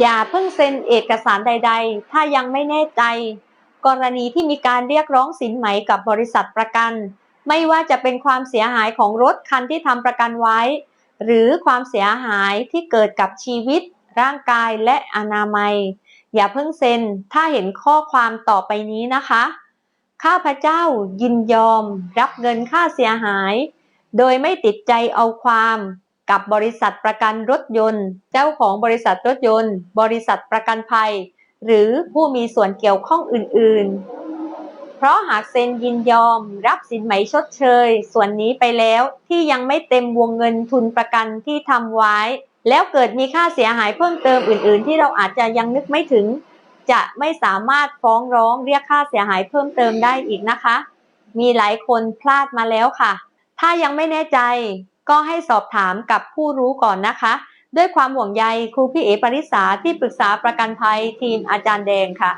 อย่าเพิ่งเซ็นเอกสารใด ๆ ถ้ายังไม่แน่ใจ กรณีที่มีการเรียกร้องสินไหมกับบริษัทประกัน ไม่ว่าจะเป็นความเสียหายของรถคันที่ทำประกันไว้ หรือความเสียหายที่เกิดกับชีวิต ร่างกายและอนามัย อย่าเพิ่งเซ็น ถ้าเห็นข้อความต่อไปนี้นะคะ ข้าพเจ้ายินยอม รับเงินค่าเสียหาย โดยไม่ติดใจเอาความ กับบริษัทประกันรถยนต์ เจ้าของบริษัทรถยนต์ บริษัทประกันภัย หรือผู้มีส่วนเกี่ยวข้องอื่น ๆ เพราะหากเซ็นยินยอม รับสินไหมชดเชย ส่วนนี้ไปแล้วที่ยังไม่เต็มวงเงินทุนประกันที่ทำไว้ แล้วเกิดมีค่าเสียหายเพิ่มเติมอื่น ๆ ที่เราอาจจะยังนึกไม่ถึง จะไม่สามารถฟ้องร้องเรียกค่าเสียหายเพิ่มเติมได้อีกนะคะ มีหลายคนพลาดมาแล้วค่ะ ถ้ายังไม่แน่ใจ ก็ให้สอบถามกับผู้รู้ก่อนนะคะ ด้วยความห่วงใยครูพี่เอปริสาที่ปรึกษาประกันภัยทีมอาจารย์แดงค่ะ